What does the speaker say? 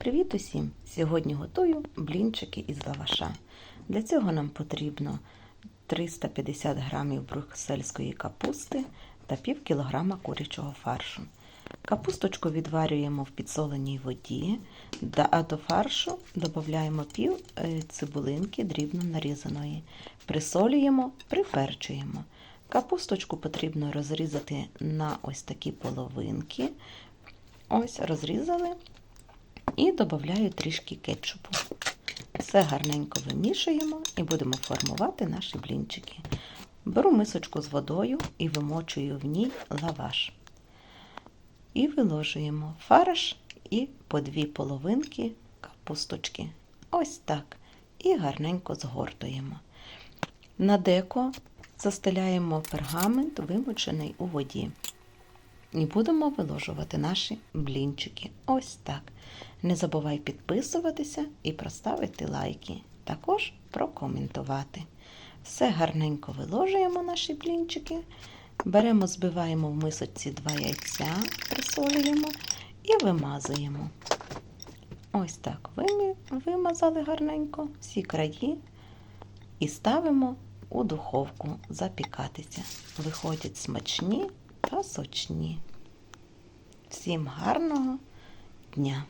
Привіт усім! Сьогодні готую блінчики із лаваша. Для цього нам потрібно 350 грамів брюссельської капусти та пів кілограма курячого фаршу. Капусточку відварюємо в підсоленій воді, а до фаршу додаємо пів е, цибулинки дрібно нарізаної. Присолюємо, приперчуємо. Капусточку потрібно розрізати на ось такі половинки. Ось розрізали і додаю трішки кетчупу. Все гарненько вимішуємо і будемо формувати наші блінчики. Беру мисочку з водою і вимочую в ній лаваш. І виложуємо фарш і по дві половинки капусточки. Ось так. І гарненько згортуємо. На деко застеляємо пергамент, вимочений у воді. І будемо виложувати наші блінчики. Ось так. Не забувай підписуватися і проставити лайки. Також прокоментувати. Все гарненько виложуємо наші блінчики. Беремо, збиваємо в мисочці два яйця, присолюємо і вимазуємо. Ось так вимазали гарненько всі краї і ставимо у духовку запікатися. Виходять смачні та сочні. Всім гарного дня!